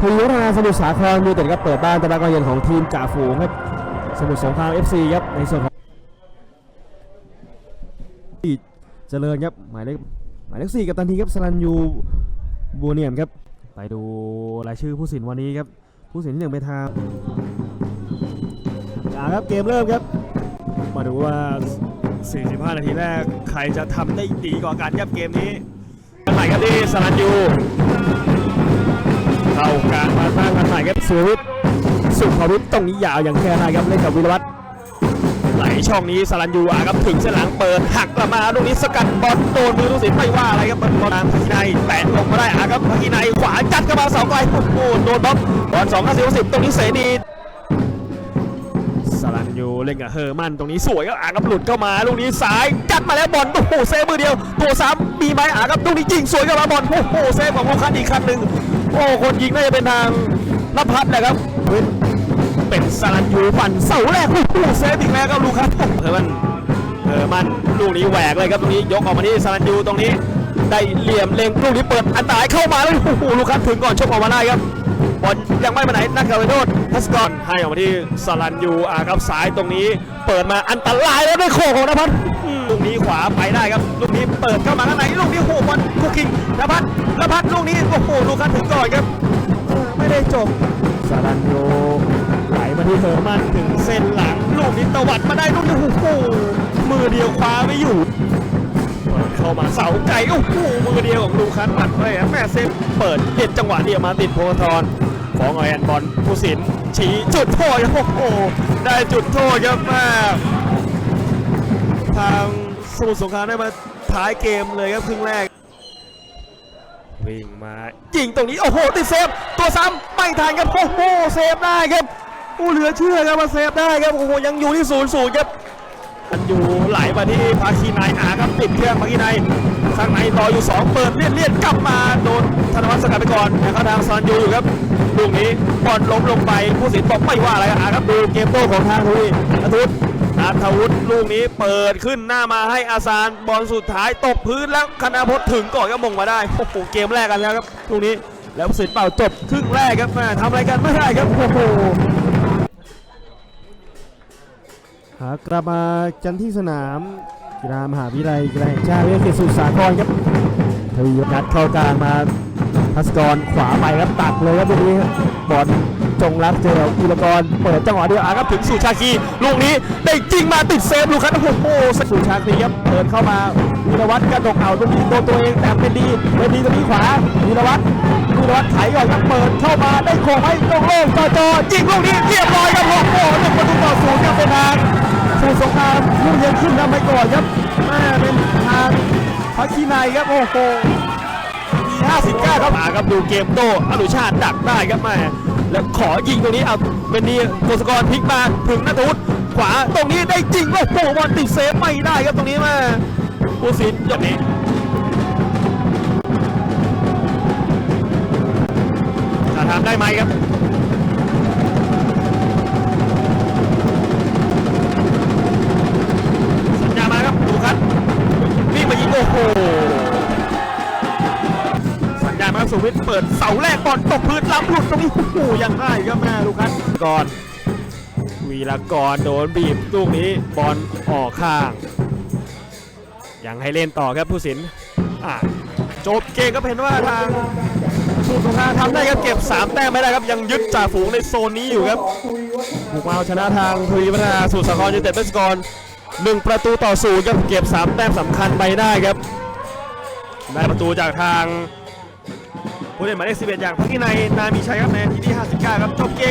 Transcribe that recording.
ทวีวัฒนาสมุทรสาครยูเต็ดครับเปิดบ้านตะบานกเยือนของทีมจ่าฝูงครับสมุทรสงคราม FC ครับในส่วนของเจริญครับหมายเลขหมายเลขสี่กับตันทีครับสลันยูบัวเนียมครับไปดูรายชื่อผู้สินวันนี้ครับผู้สินที่หนึ่งไปทางอ่าครับเกมเริ่มครับ มาดูว่า 45 นาทีแรกใครจะทำได้ดีกว่ากันครับเกมนี้กันใหม่ครับที่สลันยู เข้ากลางมาสร้างกันใหม่ครับสุวิทย์สุภวิทย์ตรงนี้ยาวอย่างแค่ไหนครับเล่นกับวิรวัตรไหลช่องนี้สลันยูอาครับถึงเส้นหลังเปิดหักกลับมาลูกนี้สกัดบอลโดนมือทุกสินไม่ว่าอะไรครับบอลบอลทางพักกินัยแปะลงมาได้อาครับพักกินัยขวาจัดเข้ามาเสาไกลโอ้โหโดนบล็อกบอลสองห้าสิบสิบตรงนี้เสนีสลันยูเล่นกับเฮอร์มันตรงนี้สวยครับอาครับหลุดเข้ามาลูกนี้ซ้ายจัดมาแล้วบอลโอ้โหเซฟมือเดียวตัวซ้ำมีไหมอาครับลูกนี้ยิงสวยเข้ามาบอลโอ้โหเซฟของลูกคันอีกครั้งหนึ่ง โอ้คนยิงน่าจะเป็นทางนภัสนะครับเว้นเป็นสลันยูปั่นเสาแรกโอ้โหเซฟอีกแล้วครับลูกครับเออมันเออมันลูกนี้แหวกเลยครับตรงนี้ยกออกมาที่สลันยูตรงนี้ ได้เหลี่ยมเล็งลูกนี้เปิดอันตรายเข้ามาแล้วโอ้โหลูกครับถึงก่อนชกออกมาได้ครับบอลยังไม่ไปไหนนักเตะไปโทษทัสกอนให้ออกมาที่สลันยูอาครับซ้ายตรงนี้ เปิดมาอันตรายแล้วได้โค้งของนภัสอืมลูกนี้ขวาไปได้ครับ ลูกนี้เปิดเข้ามาข้างในลูกนี้โอ้โหบอลคุกคิงนภัสนภัสลูกนี้โอ้โหลูก ครับไม่ได้จบสารันโยไหลมาที่เฮอร์มันถึงเส้นหลังลูกนี้ตวัดมาได้ลูกนี้โอ้โหมือเดียวคว้าไม่อยู่เปิดเข้ามาเสาไก่โอ้โหมือเดียวของลูคัสปัดไว้ครับแม่เซฟเปิดเด็ดจังหวะเดียวมาติดโพธรของไอแอนบอลผู้สินชี้จุดโทษโอ้โหได้จุดโทษครับแม่ทางสมุทรสงครามได้มาท้ายเกมเลยครับครึ่งแรก วิ่งมายิงตรงนี้ โอ้โห ติดเซฟ ตัวซ้ำไม่ทันครับ โอ้โห เซฟได้ครับโอ้เหลือเชื่อครับมาเซฟได้ครับ โอ้โห ยังอยู่ที่ศูนย์ศูนย์ครับมันอยู่ไหลมาที่ภาคีนายอาครับปิดเครื่องภาคีนายข้างในต่ออยู่ 2 เปิดเลียดเลียดกลับมาโดนธนวัฒน์สกัดไปก่อนแต่เข้าทางซานยูอยู่ครับลูกนี้บอลล้มลงไปผู้สินบอกไม่ว่าอะไรอาครับดูเกมโต้ของทางทุยอาทุต นัทวุฒิลูกนี้เปิดขึ้นหน้ามาให้อาซานบอลสุดท้ายตกพื้นแล้วคณาพจน์ถึงก่อนก็มงมาได้โอ้โหเกมแรกกันแล้วครับลูกนี้แล้วสินเป่าจบครึ่งแรกครับแม่ทำอะไรกันไม่ได้ครับโอ้โหหากลับมากันที่สนามกีฬามหาวิทยาลัยกีฬาแห่งชาติวิทยาเขตสุสาครครับทวีนัดเข้ากลางมาพัสกรขวาไปครับตัดเลยครับลูกนี้บอล จงรักเจออุลกรเปิดจังหวะเดียวอะครับถึงสุชาคีลูกนี้ได้จริงมาติดเซฟลูกครับโอ้โหสุชาคีครับเปิดเข้ามาวีรวัตรกระดกเอาลูกนี้โดนตัวเองแต่เป็นดีเป็นดีตรงนี้ขวาวีรวัตรวีรวัตรไถก่อนครับเปิดเข้ามาได้โค้งให้โล่งๆจ่อๆยิงลูกนี้เรียบร้อยครับโอ้โหหนึ่งประตูต่อศูนย์ครับเป็นทางสมุทรสงครามลูกเย็นขึ้นนำไปก่อนครับแม่เป็นทางพักคีไนครับโอ้โหที59ครับมาครับดูเกมโตอนุชาติดักได้ครับแม่ แล้วขอยิงตรงนี้เอาเป็นดีโกสกรพลิกมาถึงนัทวุฒิขวาตรงนี้ได้จริงว่าโหบอลติดเซฟไม่ได้ครับตรงนี้มาผู้สินยกนี้จะทำได้ไหมครับ วิทย์เปิดเสาแรกบอลตกพื้นล้ำหลุดตรงนี้โอ้โหยังได้ครับแม่ลูกคันก่อนวีรกรโดนบีบลูกนี้บอลออกข้าง ยังให้เล่นต่อครับผู้สินอะจบเกมก็เห็นว่าทางสุดสงครามทำได้ครับเก็บ 3 แต้มไม่ได้ครับยังยึดจ่าฝูงในโซนนี้อยู่ครับบุกมาเอาชนะทางทวีวัฒนาสู่สากรยูไนเต็ดเป็นสกอร์หนึ่งประตูต่อศูนย์ครับเก็บ 3 แต้มสำคัญไปได้ครับได้ประตูจากทาง ผู้เล่นหมายเลข11 อย่างพักที่ในนามีชัยครับในนทีที่ 59 ครับจบเกม